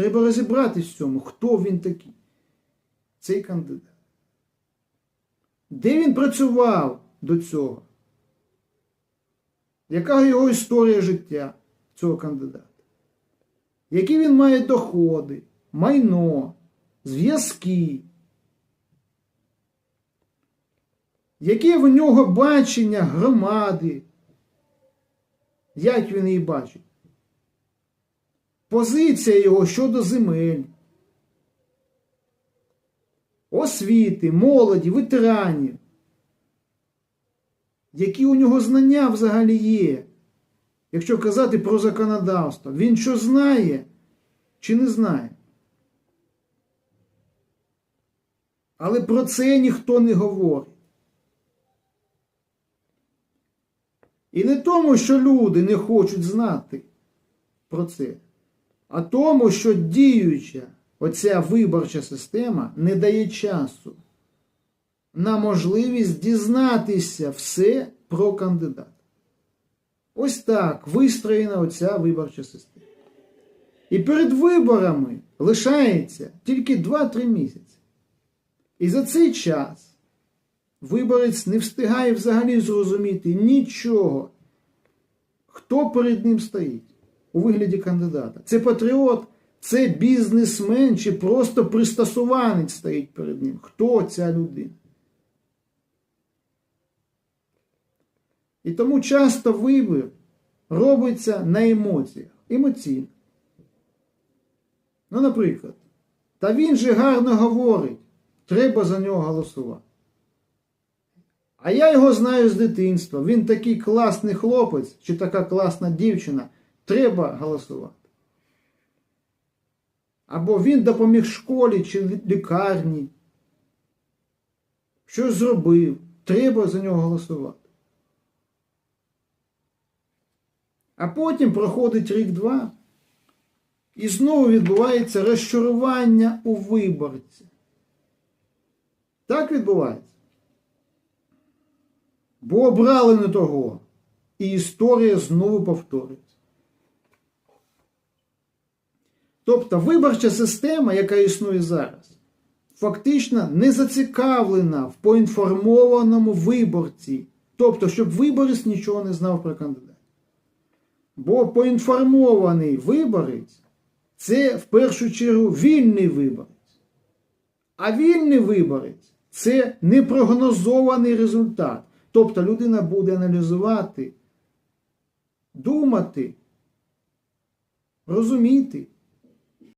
Треба розібратись в цьому, хто він такий, цей кандидат. Де він працював до цього? Яка його історія життя цього кандидата? Які він має доходи, майно, зв'язки? Яке в нього бачення громади? Як він її бачить? Позиція його щодо земель, освіти, молоді, ветеранів. Які у нього знання взагалі є? Якщо казати про законодавство, він що знає чи не знає? Але про це ніхто не говорить. І не тому, що люди не хочуть знати про це, а тому, що діюча оця виборча система не дає часу на можливість дізнатися все про кандидата. Ось так вистроєна оця виборча система. І перед виборами лишається тільки 2-3 місяці. І за цей час виборець не встигає взагалі зрозуміти нічого, хто перед ним стоїть у вигляді кандидата. Це патріот, це бізнесмен чи просто пристосуванець стоїть перед ним. Хто ця людина? І тому часто вибір робиться на емоціях, емоційно. Ну, наприклад, та він же гарно говорить, треба за нього голосувати. А я його знаю з дитинства. Він такий класний хлопець чи така класна дівчина, треба голосувати. Або він допоміг школі чи лікарні. Щось зробив, треба за нього голосувати. А потім проходить рік-два, і знову відбувається розчарування у виборці. Так відбувається. Бо обрали не того, і історія знову повторюється. Тобто виборча система, яка існує зараз, фактично не зацікавлена в поінформованому виборці. Тобто, щоб виборець нічого не знав про кандидата. Бо поінформований виборець це в першу чергу вільний виборець. А вільний виборець це непрогнозований результат. Тобто людина буде аналізувати, думати, розуміти,